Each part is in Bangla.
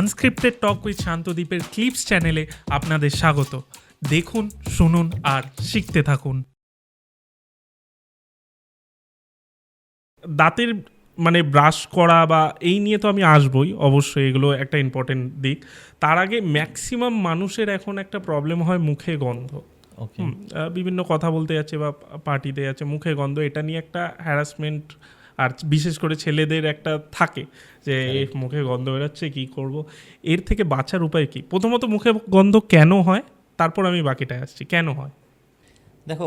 আনস্ক্রিপ্টেড টক উইথ শান্তদ্বীপের ক্লিপস চ্যানেলে আপনাদের স্বাগত। দেখুন শুনুন আর শিখতে থাকুন। দাঁতের মানে ব্রাশ করা বা এই নিয়ে তো আমি আসবই অবশ্যই এগুলো একটা ইম্পর্টেন্ট দিক। তার আগে ম্যাক্সিমাম মানুষের এখন একটা প্রবলেম হয় মুখে গন্ধ। বিভিন্ন কথা বলতে যাচ্ছে বা পার্টিতে যাচ্ছে মুখে গন্ধ এটা নিয়ে একটা হ্যারাসমেন্ট আর বিশেষ করে ছেলেদের একটা থাকে যে মুখে গন্ধ বেরোচ্ছে কি করব? এর থেকে বাঁচার উপায় কি? প্রথমত মুখে গন্ধ কেন হয়? তারপর আমি বাকিটায় আসছি কেন হয়? দেখো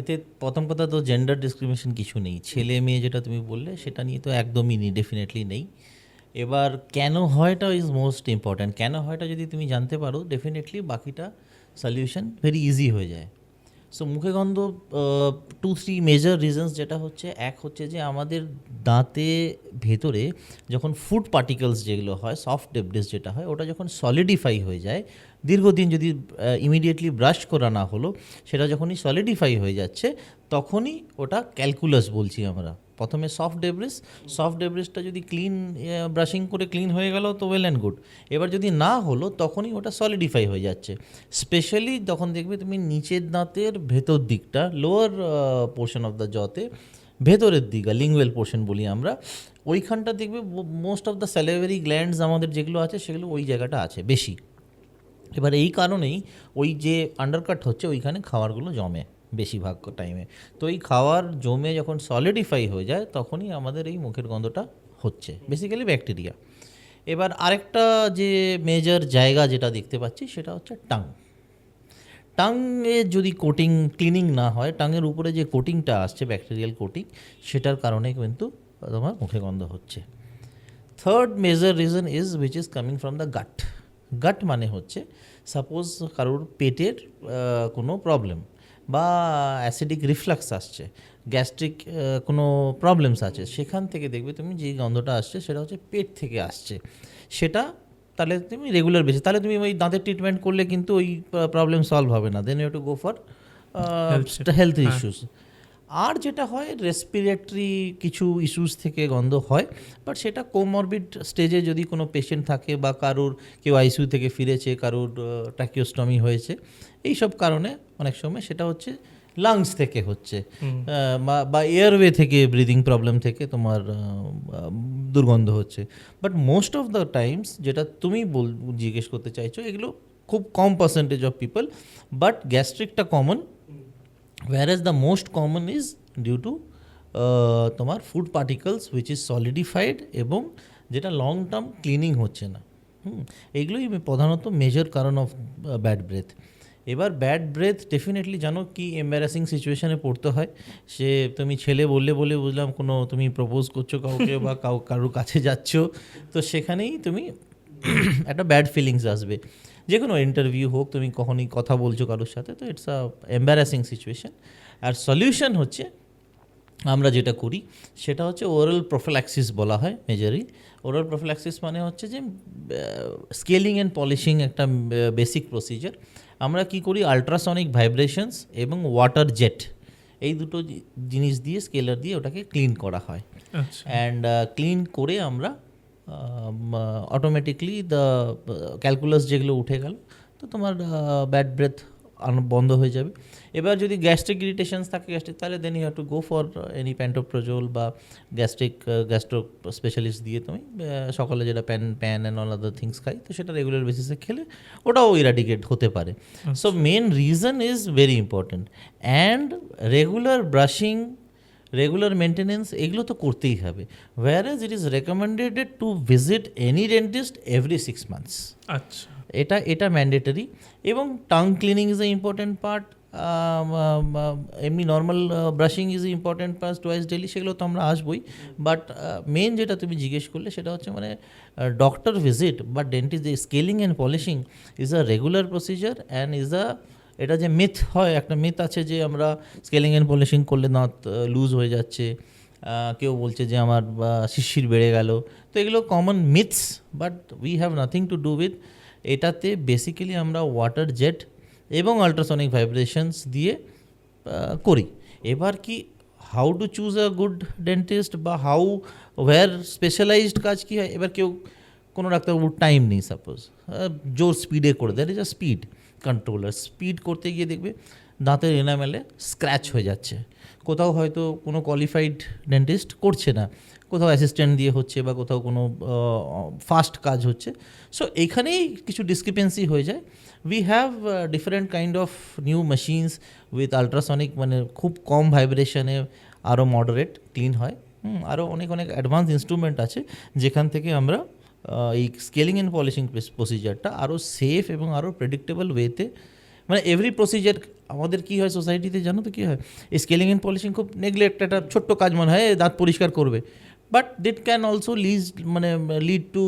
এতে প্রথম কথা তো জেন্ডার ডিসক্রিমিনেশন কিছু নেই। ছেলে মেয়ে যেটা তুমি বললে সেটা নিয়ে তো একদমই নেই ডেফিনেটলি নেই। এবার কেন হয়টা ইজ মোস্ট ইম্পর্ট্যান্ট কেন হয়টা যদি তুমি জানতে পারো ডেফিনেটলি বাকিটা সলিউশন ভেরি ইজি হয়ে যায়। সো মুখে গন্ধ টু থ্রি মেজর রিজনস যেটা হচ্ছে, এক হচ্ছে যে আমাদের দাঁতে ভেতরে যখন ফুড পার্টিকলস যেগুলো হয় সফট ডেবডেস যেটা হয়, ওটা যখন সলিডিফাই হয়ে যায়, দীর্ঘদিন যদি ইমিডিয়েটলি ব্রাশ করা না হলো, সেটা যখনই সলিডিফাই হয়ে যাচ্ছে, তখনই ওটা ক্যালকুলাস বলছি আমরা। প্রথমে সফট ডেব্রিস সফট ডেব্রিসটা যদি ক্লিন ব্রাশিং করে ক্লিন হয়ে গেল তো ওয়েল অ্যান্ড গুড এবার যদি না হলো, তখনই ওটা সলিডিফাই হয়ে যাচ্ছে। স্পেশালি যখন দেখবে তুমি নিচের দাঁতের ভেতর দিকটা লোয়ার পোর্শন অফ দ্য জতে ভেতরের দিক লিঙ্গুয়েল পোর্শন বলি আমরা, ওইখানটা দেখবে most of the salivary glands আমাদের যেগুলো আছে, সেগুলো ওই জায়গাটা আছে, বেশি। এবার এই কারণেই ওই যে আন্ডারকাট হচ্ছে, ওইখানে খাবারগুলো জমে। বেশিরভাগ টাইমে তো এই খাওয়ার জমে যখন সলিডিফাই হয়ে যায়, তখনই আমাদের এই মুখের গন্ধটা হচ্ছে। বেসিক্যালি ব্যাকটেরিয়া এবার আরেকটা যে মেজর জায়গা যেটা দেখতে পাচ্ছি, সেটা হচ্ছে টাং টাঙে যদি কোটিং ক্লিনিং না হয় টাঙের উপরে যে কোটিংটা আসছে ব্যাকটেরিয়াল কোটিং সেটার কারণে কিন্তু তোমার মুখে গন্ধ হচ্ছে। Third major reason is which is coming from the gut gut মানে হচ্ছে সাপোজ কারোর পেটের কোনো প্রবলেম বা অ্যাসিডিক রিফ্লাক্স আসছে গ্যাস্ট্রিক কোনো প্রবলেমস আছে সেখান থেকে দেখবে তুমি যে গন্ধটা আসছে সেটা হচ্ছে পেট থেকে আসছে। সেটা তাহলে তুমি রেগুলার বেসিস তাহলে তুমি ওই দাঁতের ট্রিটমেন্ট করলে কিন্তু ওই প্রবলেম সলভ হবে না। Then you to go for health issues আর যেটা হয় রেসপিরেটরি কিছু ইস্যুস থেকে গন্ধ হয় বাট সেটা কোমরবিড স্টেজে যদি কোনো পেশেন্ট থাকে বা কারোর কেউ আইসিউ থেকে ফিরেছে কারোর ট্র্যাকিওস্টমি হয়েছে এই সব কারণে অনেক সময় সেটা হচ্ছে লাংস থেকে হচ্ছে বা- বা এয়ারওয়ে থেকে ব্রিদিং প্রবলেম থেকে তোমার দুর্গন্ধ হচ্ছে। But most of the times যেটা তুমি বল জিজ্ঞেস করতে চাইছো এগুলো খুব কম percentage of people but গ্যাস্ট্রিকটা common whereas the most common is due to uh, তোমার food particles which is solidified এবং যেটা লং টার্ম ক্লিনিং হচ্ছে না। হুম এইগুলোই প্রধানত মেজর কারণ অফ ব্যাড ব্রেথ এবার ব্যাড ব্রেথ ডেফিনেটলি জানো কি এম্বারাসিং সিচুয়েশানে পড়তে হয়। সে তুমি ছেলে বললে বলে বুঝলাম কোনো তুমি প্রপোজ করছ কাউকে বা কাউ কারোর কাছে যাচ্ছ। তো সেখানেই তুমি একটা ব্যাড ফিলিংস আসবে। যে কোনো ইন্টারভিউ হোক তুমি কখনই কথা বলছো কারোর সাথে তো ইটস আ এম্বারাসিং সিচুয়েশন আর সলিউশন হচ্ছে আমরা যেটা করি সেটা হচ্ছে ওরাল প্রোফিল্যাক্সিস বলা হয় মেজরি ওরাল প্রোফিল্যাক্সিস মানে হচ্ছে যে স্কেলিং অ্যান্ড পলিশিং একটা বেসিক প্রসিজার আমরা কি করি আলট্রাসনিক ভাইব্রেশনস এবং ওয়াটার জেট এই দুটো জিনিস দিয়ে স্কেলার দিয়ে ওটাকে ক্লিন করা হয়। আচ্ছা। অ্যান্ড ক্লিন করে আমরা অটোমেটিকলি দ্য ক্যালকুলাস যেগুলো উঠে গেল তো তোমার ব্যাড ব্রেথ বন্ধ হয়ে যাবে। এবার যদি গ্যাস্ট্রিক ইরিটেশনস থাকে গ্যাস্ট্রিক তাহলে then you have to go for any pantoprazole বা গ্যাস্ট্রিক গ্যাস্ট্রো স্পেশালিস্ট দিয়ে তুমি সকালে যেটা pan pan and all other things খাই তো সেটা রেগুলার বেসিসে খেলে ওটাও ইরাডিকেট হতে পারে। So main reason is very important and regular brushing regular maintenance এগুলো তো করতেই হবে। Whereas it is recommended to visit any dentist every six months আচ্ছা। এটা এটা ম্যান্ডেটরি এবং tongue cleaning is a important part এমনি normal brushing is important part twice daily সেগুলো তো আমরা আসবই। বাট মেন যেটা তুমি জিজ্ঞেস করলে সেটা হচ্ছে মানে ডক্টর ভিজিট বা dentist scaling and polishing is a regular procedure and is a এটা যে মিথ হয়, একটা মিথ আছে যে আমরা স্কেলিং অ্যান্ড পলিশিং করলে দাঁত লুজ হয়ে যাচ্ছে। কেউ বলছে যে আমার শিশির বেড়ে গেল। তো এগুলো common myths but we have nothing to do with এটাতে বেসিক্যালি আমরা ওয়াটার জেট এবং আল্ট্রাসনিক ভাইব্রেশনস দিয়ে করি। এবার কি how to choose a good dentist বা হাউ ওয়্যার স্পেশালাইজড কাজ কী হয়? এবার কেউ কোনো ডাক্তারবাবুর টাইম নেই সাপোজ জোর স্পিডে করে দেয় যা স্পিড কন্ট্রোলার স্পিড করতে গিয়ে দেখবে দাঁতের এনামেলে স্ক্র্যাচ হয়ে যাচ্ছে। কোথাও হয়তো কোনো কোয়ালিফাইড ডেন্টিস্ট করছে না। কোথাও অ্যাসিস্ট্যান্ট দিয়ে হচ্ছে বা কোথাও কোনো ফাস্ট কাজ হচ্ছে। সো এখানেই কিছু ডিসক্রিপেন্সি হয়ে যায়। We have different kind of new machines with ultrasonic মানে খুব কম ভাইব্রেশনে আরও মডারেট ক্লিন হয়। আরও অনেক অনেক অ্যাডভান্স ইনস্ট্রুমেন্ট আছে, যেখান থেকে আমরা এই স্কেলিং অ্যান্ড পলিশিং প্রসিজারটা আরও সেফ এবং আরও প্রেডিক্টেবল ওয়েতে মানে এভরি প্রসিজার আমাদের কী হয় সোসাইটিতে জানো তো কী হয়? এই স্কেলিং অ্যান্ড পলিশিং খুব নেগলেক্ট একটা ছোট্ট কাজ মনে হয়, দাঁত পরিষ্কার করবে। But that can also lead মানে লিড টু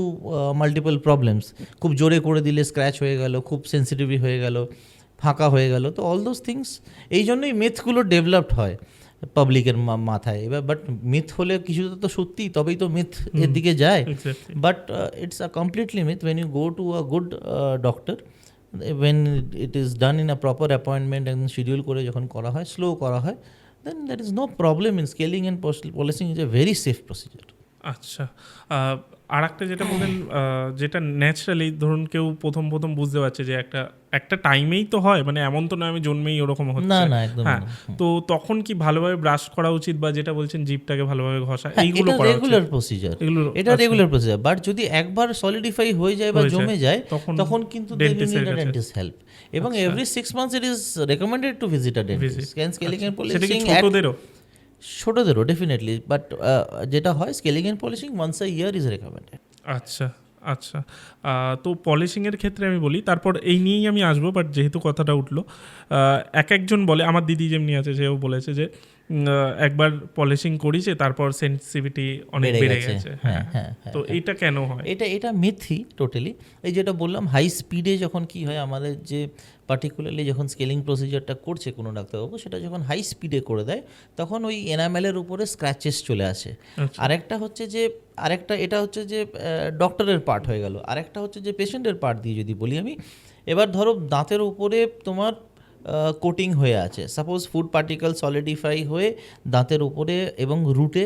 মাল্টিপল প্রবলেমস খুব জোরে করে দিলে স্ক্র্যাচ হয়ে গেল, খুব সেন্সিটিভলি হয়ে গেল, ফাঁকা হয়ে গেল। তো অল দোজ থিংস এই জন্যই মেথগুলো ডেভেলপড হয়। পাবলিকের মাথায়। এবার বাট মিথ হলে কিছু তো সত্যি তবেই তো মিথ এর দিকে যায়। But it's a completely myth when you go to a good doctor when it is done in a proper appointment একদম শিডিউল করে যখন করা হয় স্লো করা হয় then that is no problem in scaling and polishing is a very safe procedure আচ্ছা আর একটা যেটা বললেন যেটা ন্যাচারালি ধরুন কেউ প্রথম প্রথম বুঝতে পারছে যে একটা একটা টাইমেই তো হয় মানে এমন তো না আমি জন্মেই ওরকম হচ্ছে। না না একদম হ্যাঁ তো তখন কি ভালোভাবে ব্রাশ করা উচিত বা যেটা বলছেন জিপটাকে ভালোভাবে ঘষা হ্যাঁ, এইগুলো করা রেগুলার প্রসিজার এগুলো এটা রেগুলার প্রসিজার বাট যদি একবার সলিডিফাই হয়ে যায় বা জমে যায় তখন তখন কিন্তু ডেন্টিস্ট হেল্প এবং। Every six months it is recommended to visit a dentist Visit. Can scaling কি পলিশিং ছোটদেরও? ছোটদেরও ডেফিনেটলি বাট যেটা হয় scaling and polishing once a year is recommended আচ্ছা আচ্ছা। তো পলিশিংয়ের ক্ষেত্রে আমি বলি, তারপর এই নিয়েই আমি আসব বাট যেহেতু কথাটা উঠল এক একজন বলে, আমার দিদি যেমনি আছে, সেও বলেছে যে একবার পলিশিং করিছে তারপর সেন্সিটিভিটি অনেক বেড়ে গেছে। হ্যাঁ, হ্যাঁ হ্যাঁ, হ্যাঁ, তো এটা কেন হয়? এটা এটা মিথি টোটালি এই যেটা বললাম হাই স্পিডে যখন কি হয় আমাদের যে পার্টিকুলারলি যখন স্কেলিং প্রসিজারটা করছে কোনো ডাক্তারবাবু সেটা যখন হাই স্পিডে করে দেয় তখন ওই এনামেলের উপরে স্ক্র্যাচেস চলে আসে। আচ্ছা। আরেকটা হচ্ছে যে আরেকটা এটা হচ্ছে যে ডক্টরের পার্ট হয়ে গেল। আরেকটা হচ্ছে যে পেশেন্টের পার্ট দিয়ে যদি বলি আমি এবার ধরো দাঁতের উপরে তোমার কোটিং হয়ে আছে। সাপোজ ফুড পার্টিকেল সলিডিফাই হয়ে দাঁতের উপরে এবং রুটে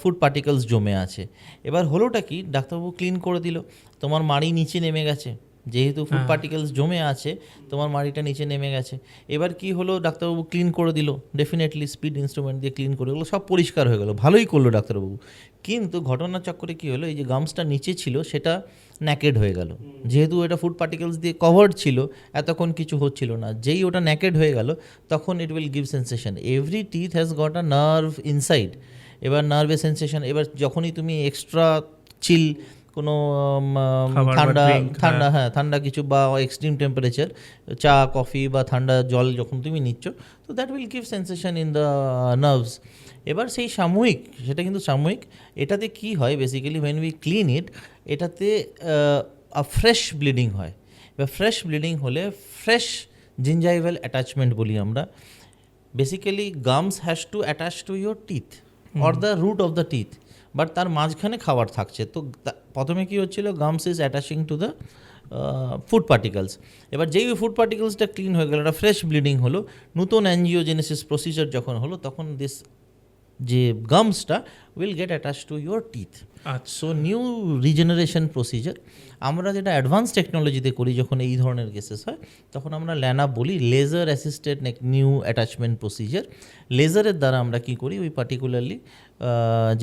ফুড পার্টিকেলস জমে আছে। এবার হলোটা কি? ডাক্তারবাবু ক্লিন করে দিল। তোমার মাড়ি নিচে নেমে গেছে। যেহেতু ফুড পার্টিকেলস জমে আছে তোমার মাড়িটা নিচে নেমে গেছে। এবার কি হলো? ডাক্তারবাবু ক্লিন করে দিল। ডেফিনেটলি স্পিড ইনস্ট্রুমেন্ট দিয়ে ক্লিন করে দিলো। সব পরিষ্কার হয়ে গেলো। ভালোই করল ডাক্তারবাবু। কিন্তু ঘটনার চক্করে কী হলো? এই যে গামসটা নিচে ছিল সেটা ন্যাকেড হয়ে গেল। যেহেতু এটা ফুড পার্টিকেলস দিয়ে কভার্ড ছিল, এতক্ষণ কিছু হচ্ছিল না। যেই ওটা ন্যাকেড হয়ে গেল, তখন it will give sensation every teeth has got a nerve inside এবার নার্ভের সেন্সেশন এবার যখনই তুমি এক্সট্রা চিল কোনো খাবার বা ঠান্ডা ঠান্ডা হ্যাঁ ঠান্ডা কিছু বা এক্সট্রিম টেম্পারেচার চা কফি বা ঠান্ডা জল যখন তুমি নিচ্ছ তো that will give sensation in the nerves এবার সেই সাময়িক সেটা কিন্তু সাময়িক এটাতে কি হয় basically when we clean it এটাতে ফ্রেশ ব্লিডিং হয়। এবার ফ্রেশ ব্লিডিং হলে ফ্রেশ জিঞ্জাইভাল অ্যাটাচমেন্ট বলি আমরা। Basically gums has to attach to your teeth or the root of the teeth but তার মাঝখানে খাবার থাকছে। তো প্রথমে কী হচ্ছিল? Gums is attaching to the food particles এবার যেই ফুড পার্টিকেলসটা ক্লিন হয়ে গেল, একটা ফ্রেশ ব্লিডিং হলো, নতুন অ্যানজিওজেনেসিস প্রসিজার যখন হলো, তখন দিস যে গামসটা will get attach to your teeth আচ্ছা। সো নিউ রিজেনারেশন প্রসিজার আমরা যেটা অ্যাডভান্স টেকনোলজিতে করি যখন এই ধরনের কেসেস হয় তখন আমরা ল্যানা বলি laser assisted new attachment procedure লেজারের দ্বারা আমরা কি করি? ওই পার্টিকুলারলি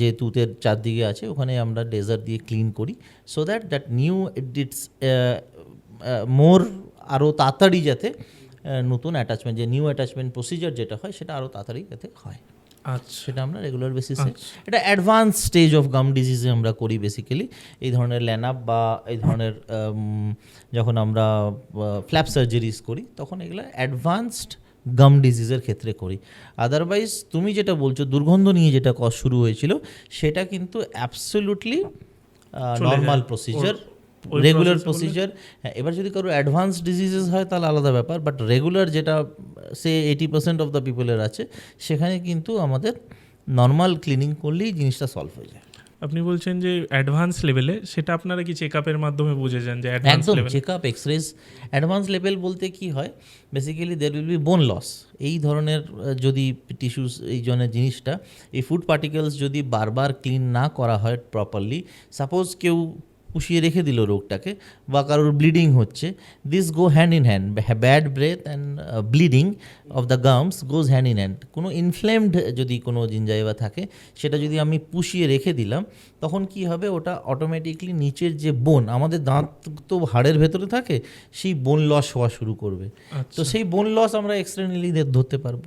যে তুতের চারদিকে আছে ওখানে আমরা লেজার দিয়ে ক্লিন করি so that that new it's more আরও তাড়াতাড়ি যাতে নতুন অ্যাটাচমেন্ট যে নিউ অ্যাটাচমেন্ট প্রসিজার যেটা হয় সেটা আরও তাড়াতাড়ি যাতে হয়। আচ্ছা। সেটা আমরা রেগুলার বেসিসে এটা অ্যাডভান্স স্টেজ অফ গাম ডিজিজে আমরা করি বেসিক্যালি এই ধরনের ল্যানাপ বা এই ধরনের যখন আমরা ফ্ল্যাপ সার্জারিজ করি তখন এগুলো অ্যাডভান্সড গাম ডিজিজের ক্ষেত্রে করি। আদারওয়াইজ তুমি যেটা বলছো দুর্গন্ধ নিয়ে যেটা শুরু হয়েছিল সেটা কিন্তু absolutely normal procedure regular process procedure হ্যাঁ এবার যদি কারও অ্যাডভান্স ডিজিজেস হয় তাহলে আলাদা ব্যাপার বাট রেগুলার যেটা সে এইটি পার্সেন্ট অফ দ্য পিপলের আছে সেখানে কিন্তু আমাদের নর্মাল ক্লিনিং করলেই জিনিসটা সলভ হয়ে যায়। আপনি বলছেন যে অ্যাডভান্স লেভেলে সেটা আপনারা কি চেক আপের মাধ্যমে বুঝে যান যে advance level check up x-rays advance level বলতে কি হয়? Basically there will be bone loss এই ধরনের যদি টিস্যুস এই জনের জিনিসটা এই ফুড পার্টিকেলস যদি বারবার ক্লিন না করা হয় প্রপারলি সাপোজ কেউ পুষিয়ে রেখে দিল রোগটাকে বা কারোর ব্লিডিং হচ্ছে। This go hand in hand bad breath and bleeding of the gums goes hand in hand কোনো ইনফ্লেমড যদি কোনো জিনজাইভা থাকে সেটা যদি আমি পুষিয়ে রেখে দিলাম তখন কি হবে? ওটা অটোমেটিকলি নিচের যে বোন আমাদের দাঁত তো হাড়ের ভেতরে থাকে সেই বোন লস হওয়া শুরু করবে। তো সেই বোন লস আমরা এক্সট্রেনালি ধরতে পারব।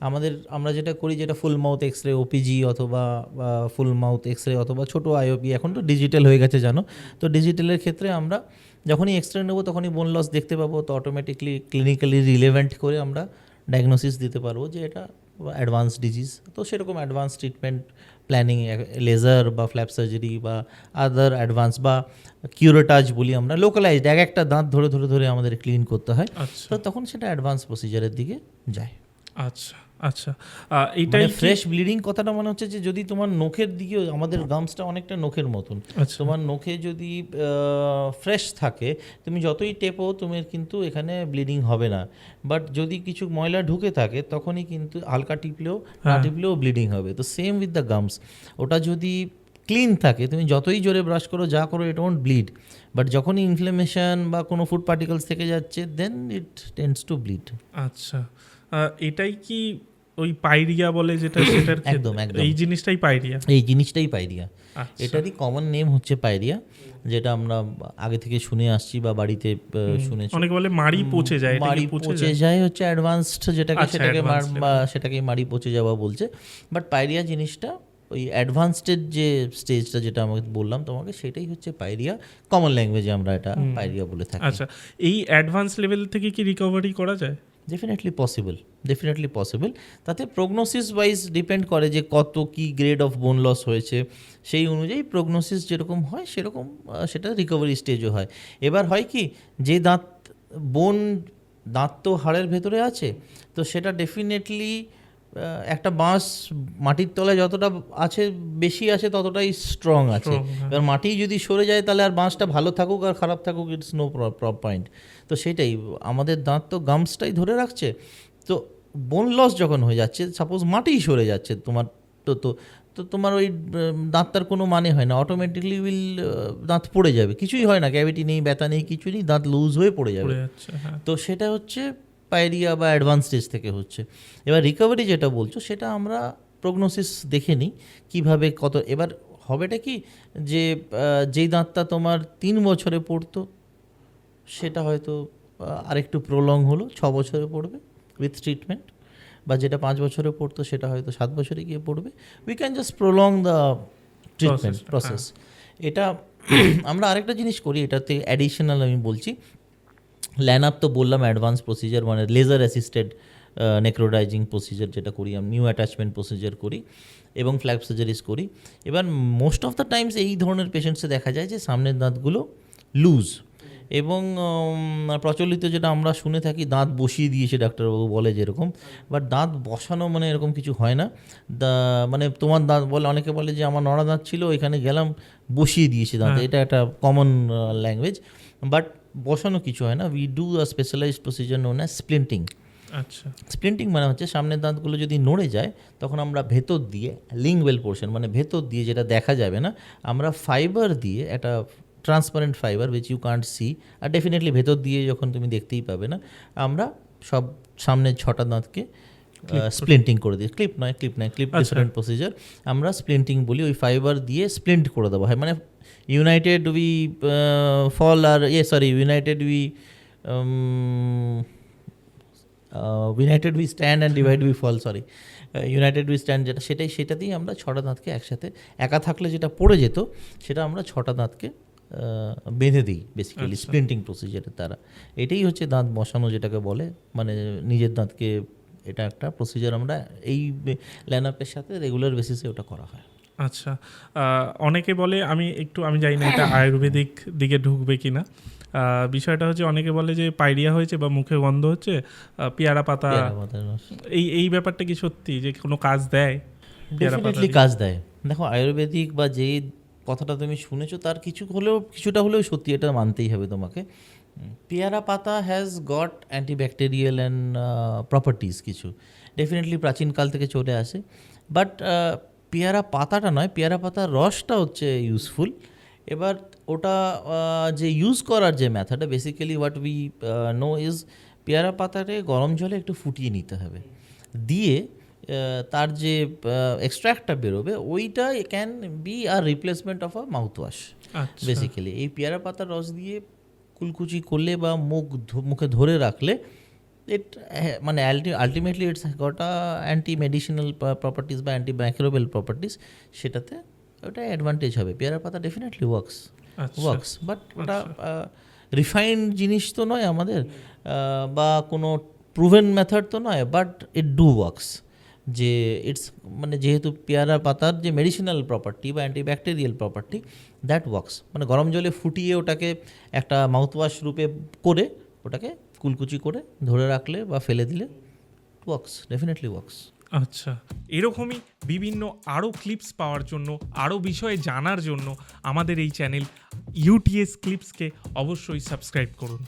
আমাদের আমরা যেটা করি যেটা full mouth X ray OPG অথবা ফুল মাউথ এক্স রে অথবা ছোটো আইওপি এখন তো ডিজিটাল হয়ে গেছে জানো? তো ডিজিটালের ক্ষেত্রে আমরা যখনই এক্স রে নেব তখনই বোন লস দেখতে পাবো। তো অটোমেটিকলি ক্লিনিক্যালি রিলেভেন্ট করে আমরা ডায়াগনোসিস দিতে পারব যে এটা অ্যাডভান্স ডিজিজ তো সেরকম অ্যাডভান্স ট্রিটমেন্ট প্ল্যানিং লেজার বা ফ্ল্যাপ সার্জারি বা আদার অ্যাডভান্স বা কিউরোটাজ বলি আমরা লোকালাইজড এক একটা দাঁত ধরে ধরে ধরে আমাদের ক্লিন করতে হয়। আচ্ছা। তো তখন সেটা অ্যাডভান্স প্রসিজারের দিকে যায়। আচ্ছা। আচ্ছা এইটাই মানে ফ্রেশ ব্লিডিং কথাটা মনে হচ্ছে যে যদি তোমার নখের দিকে আমাদের গামসটা অনেকটা নখের মতন। আচ্ছা। তোমার নখে যদি ফ্রেশ থাকে তুমি যতই টেপো তুমি কিন্তু এখানে ব্লিডিং হবে না। বাট যদি কিছু ময়লা ঢুকে থাকে তখনই কিন্তু হালকা টিপলেও না হ্যাঁ। টিপলেও ব্লিডিং হবে। তো সেম উইথ দ্য গামস ওটা যদি ক্লিন থাকে তুমি যতই জোরে ব্রাশ করো যা করো ইট ওন্ট ব্লিড বাট যখনই ইনফ্লেমেশন বা কোনো ফুড পার্টিকেলস থেকে যাচ্ছে then it tends to bleed আচ্ছা। এটাই কি ওই পাইরিয়া বলে যেটা সেটার একদম, একদম। এই জিনিসটাই পাইরিয়া এই জিনিসটাই পাইরিয়া আচ্ছা। এটারই কমন নেম হচ্ছে পাইরিয়া যেটা আমরা আগে থেকে শুনে আসছি বা বাড়িতে শুনেছি। অনেকে বলে মাড়ি পচে যায় মাড়ি পচে যায়? হচ্ছে অ্যাডভান্সড যেটাকে আচ্ছা, সেটাকে মার- বা সেটাকে মাড়ি পচে যাওয়া বলছে। বাট পাইরিয়া জিনিসটা ওই অ্যাডভান্সডের যে স্টেজটা যেটা আমাকে বললাম তোমাকে সেটাই হচ্ছে পাইরিয়া কমন ল্যাঙ্গুয়েজে আমরা এটা পাইরিয়া বলে থাকি। আচ্ছা। এই অ্যাডভান্স লেভেল থেকে কি রিকভারি করা যায়? ডেফিনেটলি পসিবল ডেফিনেটলি পসিবল তাতে প্রগনোসিস ওয়াইজ ডিপেন্ড করে যে কত কি গ্রেড অফ বোন লস হয়েছে, সেই অনুযায়ী প্রগনোসিস যেরকম হয় সেরকম সেটা রিকভারি স্টেজও হয়। এবার হয় কি, যে দাঁত বোন দাঁত তো হাড়ের ভেতরে আছে, তো সেটা ডেফিনেটলি একটা বাঁশ মাটির তলায় যতটা আছে বেশি আছে ততটাই স্ট্রং আছে। হ্যাঁ। এবার মাটি যদি সরে যায় তাহলে আর বাঁশটা ভালো থাকুক আর খারাপ থাকুক ইটস নো পয়েন্ট তো সেটাই আমাদের দাঁত তো গামসটাই ধরে রাখছে। তো বোন লস যখন হয়ে যাচ্ছে সাপোজ মাটিই সরে যাচ্ছে তোমার তো তো তো তোমার ওই দাঁতটার কোনো মানে হয় না। অটোমেটিকলি উইল দাঁত পড়ে যাবে। কিছুই হয় না ক্যাভিটি নেই ব্যথা নেই কিছু নেই দাঁত লুজ হয়ে পড়ে যাবে। হ্যাঁ। তো সেটা হচ্ছে পাইরিয়া বা অ্যাডভান্স স্টেজ থেকে হচ্ছে। এবার রিকভারি যেটা বলছো সেটা আমরা প্রগনোসিস দেখে নিই কীভাবে কত এবার হবেটা কি যে যেই দাঁতটা তোমার তিন বছরে পড়তো সেটা হয়তো আরেকটু প্রলং হলো ছ বছরে পড়বে উইথ ট্রিটমেন্ট বা যেটা পাঁচ বছরে পড়তো সেটা হয়তো সাত বছরে গিয়ে পড়বে। We can just prolong the treatment process এটা আমরা আরেকটা জিনিস করি এটাতে অ্যাডিশনাল আমি বলছি। ল্যানআপ তো বললাম অ্যাডভান্স প্রসিজার মানে লেজার অ্যাসিস্টেড নেক্রোডাইজিং প্রসিজার যেটা করি আমি নিউ অ্যাটাচমেন্ট প্রসিজার করি এবং ফ্ল্যাপ সার্জারিজ করি। এবার মোস্ট অফ দ্য টাইমস এই ধরনের পেশেন্টসে দেখা যায় যে সামনের দাঁতগুলো লুজ এবং প্রচলিত যেটা আমরা শুনে থাকি দাঁত বসিয়ে দিয়েছে ডাক্তারবাবু বলে যেরকম বাট দাঁত বসানো মানে এরকম কিছু হয় না। দা মানে তোমার দাঁত বলে অনেকে বলে যে আমার নড়া দাঁত ছিল এখানে গেলাম বসিয়ে দিয়েছে দাঁত। এটা একটা কমন ল্যাঙ্গুয়েজ বাট বসানো কিছু হয় না। We do a specialized procedure known as splinting আচ্ছা। স্প্লিন্টিং মানে হচ্ছে সামনের দাঁতগুলো যদি নড়ে যায় তখন আমরা ভেতর দিয়ে লিঙ্গুয়েল পোর্শন মানে ভেতর দিয়ে যেটা দেখা যাবে না আমরা ফাইবার দিয়ে একটা transparent fibre which you can't see R definitely ভেতর দিয়ে যখন তুমি দেখতেই পাবে না আমরা সব সামনের ছটা দাঁতকে স্প্লিন্টিং করে দিই। ক্লিপ নয় ক্লিপ নয় ক্লিপ। ডিফারেন্ট প্রসিজার আমরা স্প্লিন্টিং বলি ওই ফাইবার দিয়ে স্প্লিন্ট করে দেওয়া হয়। মানে ইউনাইটেড উই ফল আর ইয়ে sorry united we united we stand and divide we fall sorry united we stand যেটা সেটাই সেটাতেই আমরা ছটা দাঁতকে একসাথে একা থাকলে যেটা পড়ে যেত সেটা আমরা ছটা দাঁতকে বেঁধে দিই বেসিক্যালি। স্প্লিন্টিং প্রসিজারের দ্বারা। এটাই হচ্ছে দাঁত বসানো যেটাকে বলে মানে নিজের দাঁতকে এটা একটা প্রসিজার আমরা এই ল্যানআপের সাথে রেগুলার বেসিসে ওটা করা হয়। আচ্ছা অনেকে বলে আমি একটু আমি জানি না এটা আয়ুর্বেদিক দিকে ঢুকবে কিনা। আহ, বিষয়টা হচ্ছে অনেকে বলে যে পাইরিয়া হয়েছে বা মুখে গন্ধ হচ্ছে পেয়ারা পাতা। এই এই ব্যাপারটা কি সত্যি যে কোনো কাজ দেয় পেয়ারা ডেফিনেটলি কাজ দেয়। দেখো আয়ুর্বেদিক বা যে কথাটা তুমি শুনেছো তার কিছু হলেও কিছুটা হলেও সত্যি এটা মানতেই হবে তোমাকে। পেয়ারা পাতা has got antibacterial and properties কিছু। ডেফিনেটলি প্রাচীনকাল থেকে চলে আসে। বাট পেয়ারা পাতাটা নয় পেয়ারা পাতার রসটা হচ্ছে ইউজফুল এবার ওটা যে ইউজ করার যে মেথডটা basically what we know is পেয়ারা পাতারে গরম জলে একটু ফুটিয়ে নিতে হবে। দিয়ে তার যে এক্সট্র্যাক্টটা বেরোবে ওইটা can be a replacement of a mouth wash আচ্ছা। বেসিক্যালি এই পেয়ারা পাতার রস দিয়ে কুলকুচি করলে বা মুখ মুখে ধরে রাখলে ইট মানে ultimately it's got anti medicinal properties বা অ্যান্টি মাইক্রোবেল প্রপার্টিস সেটাতে ওটা অ্যাডভান্টেজ হবে। পেয়ারা পাতা ডেফিনেটলি ওয়ার্কস আচ্ছা। ওয়ার্কস বাট ওটা রিফাইন্ড জিনিস তো নয় আমাদের বা কোনো প্রুভেন মেথড তো নয় বাট ইট ডু ওয়ার্কস যে ইটস মানে যেহেতু পেয়ারা পাতার যে মেডিসিনাল প্রপার্টি বা অ্যান্টিব্যাকটেরিয়াল প্রপার্টি দ্যাট ওয়ার্কস মানে গরম জলে ফুটিয়ে ওটাকে একটা মাউথওয়াশ রূপে করে ওটাকে কুলকুচি করে ধরে রাখলে বা ফেলে দিলে ওয়ার্কস ডেফিনেটলি ওয়ার্কস আচ্ছা এরকমই বিভিন্ন আরও ক্লিপস পাওয়ার জন্য আরও বিষয়ে জানার জন্য আমাদের এই চ্যানেল ইউটিএস ক্লিপসকে অবশ্যই সাবস্ক্রাইব করুন।